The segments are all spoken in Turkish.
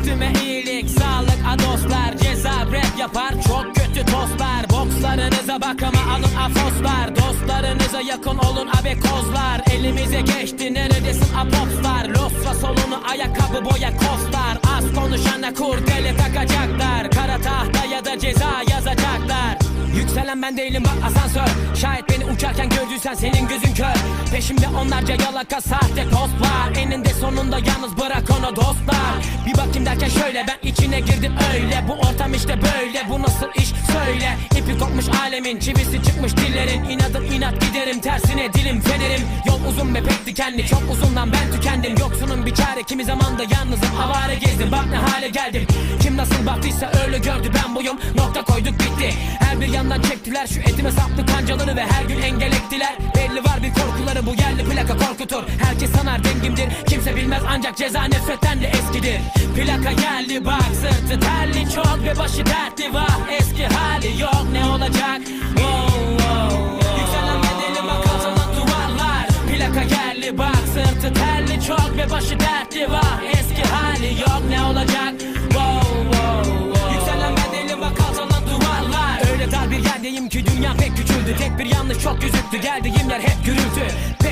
Üstüme iyilik, sağlık, a dostlar Ceza rap yapar, çok kötü tostlar Bokslarınıza bak ama alın afoslar. Dostlarınıza yakın olun abekozlar Elimize geçti neredesin apopslar Losla solunu ayakkabı boya kostlar Az konuşana kurdele takacaklar. Kara tahta ya da ceza yazacaklar. Yükselen ben değilim bak asansör. Şayet beni uçarken gördüysen senin gözün kör. Peşimde onlarca yalaka sahte post var Eninde sonunda yalnız bırak onu dostlar. Şöyle ben içine girdim öyle. Bu ortam işte böyle bu nasıl iş? Söyle. İpi kopmuş alemin çivisi çıkmış dillerin. İnadım inat giderim tersine dilim fenerim. Yol uzun ve pek dikenli çok uzundan ben tükendim. Yoksunun bir çare kimi zaman da yalnızım. Avare gezdim Bak ne hale geldim. Kim nasıl baktıysa öyle gördü ben buyum. Nokta koyduk bitti. Her bir yandan çektiler şu etime saplı kancaları Ve her gün engel ettiler. Belli var bir korkuları bu yerli plaka korkutur. Herkes sanar dengimdir. Kimse bilmez ancak ceza nefretten de eskidir Plaka geldi bak sırtı terli çok ve başı dertli. Var Eski hali yok ne olacak? Wow, wow, wow. Yükselen bedeli bak altına duvarlar. Plaka geldi bak sırtı terli çok ve başı dertli. Var Eski hali yok ne olacak? Wow, wow, wow. Yükselen bedeli bak altına duvarlar. Öyle dar bir yerdeyim ki dünya pek küçüldü. Tek bir yanlış çok gözüktü geldiğim yer hep gürültü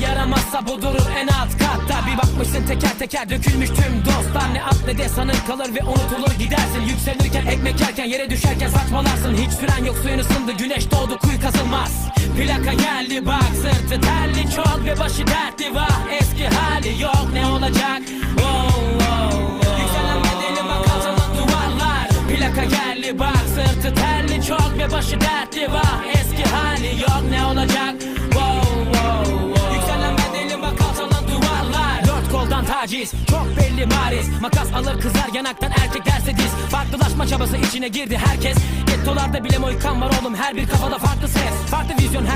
yaramazsa bu durur en alt katta. Bir bakmışsın teker teker dökülmüş tüm dostlar. Ne at ne de sanın kalır ve unutulur gidersin. Yükselirken ekmek yerken yere düşerken saçmalarsın. Hiç süren yok suyun ısındı güneş doğdu kuyu kazılmaz. Plaka geldi bak sırtı terli çok ve başı dertli. Var Eski hali yok ne olacak? Wow, wow, wow. Yükselen bedeli bak altına duvarlar. Plaka geldi bak sırtı terli çok ve başı dertli. Var Eski hali yok ne olacak taciz çok belli bariz. Makas alır kızar yanaktan erkek derse diz. Farklılaşma çabası içine girdi herkes. Gettolarda bile moykan var oğlum her bir kafada farklı ses. Farklı vizyon her